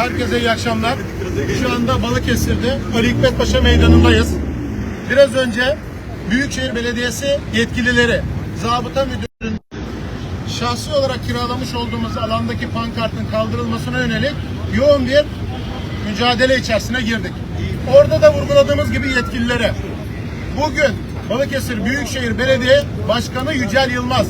Herkese iyi akşamlar. Şu anda Balıkesir'de Ali Hikmet Paşa Meydanı'ndayız. Biraz önce Büyükşehir Belediyesi yetkilileri, zabıta müdürünün şahsi olarak kiralamış olduğumuz alandaki pankartın kaldırılmasına yönelik yoğun bir mücadele içerisine girdik. Orada da vurguladığımız gibi yetkililere bugün Balıkesir Büyükşehir Belediye Başkanı Yücel Yılmaz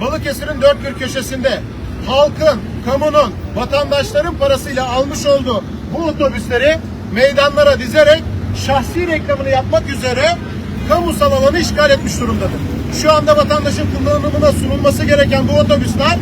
Balıkesir'in dört bir köşesinde halkın, kamunun, vatandaşların parasıyla almış olduğu bu otobüsleri meydanlara dizerek şahsi reklamını yapmak üzere kamusal alanı işgal etmiş durumdadır. Şu anda vatandaşın kullanımına sunulması gereken bu otobüsler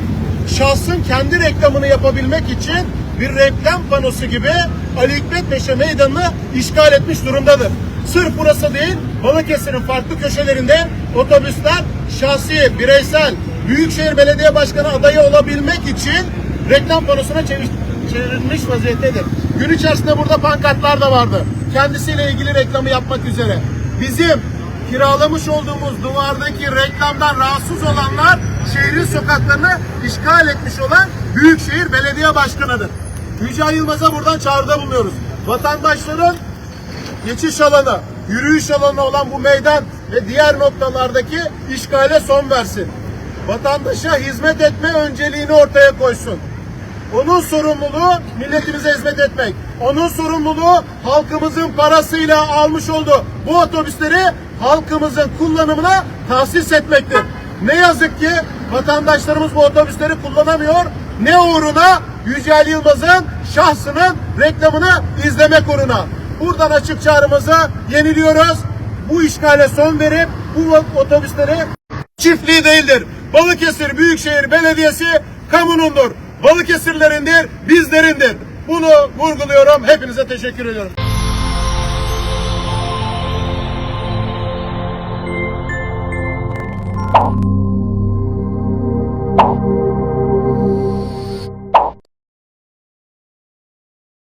şahsın kendi reklamını yapabilmek için bir reklam panosu gibi Ali Hikmet Paşa Meydanı'nı işgal etmiş durumdadır. Sırf burası değil, Balıkesir'in farklı köşelerinde otobüsler şahsi, bireysel, Büyükşehir Belediye Başkanı adayı olabilmek için reklam panosuna çevrilmiş vaziyettedir. Gün içerisinde burada pankartlar da vardı. Kendisiyle ilgili reklamı yapmak üzere. Bizim kiralamış olduğumuz duvardaki reklamdan rahatsız olanlar şehrin sokaklarını işgal etmiş olan Büyükşehir Belediye Başkanı'dır. Yücel Yılmaz'a buradan çağrıda bulunuyoruz. Vatandaşların geçiş alanı, yürüyüş alanı olan bu meydan ve diğer noktalardaki işgale son versin. Vatandaşa hizmet etme önceliğini ortaya koysun. Onun sorumluluğu milletimize hizmet etmek. Onun sorumluluğu halkımızın parasıyla almış olduğu bu otobüsleri halkımızın kullanımına tahsis etmektir. Ne yazık ki vatandaşlarımız bu otobüsleri kullanamıyor. Ne uğruna Yücel Yılmaz'ın şahsının reklamını izlemek uğruna. Buradan açık çağrımızı yeniliyoruz. Bu işgale son verip bu otobüsleri çiftliği değildir. Balıkesir Büyükşehir Belediyesi kamunundur. Balıkesirlerindir, bizlerindir. Bunu vurguluyorum. Hepinize teşekkür ediyorum.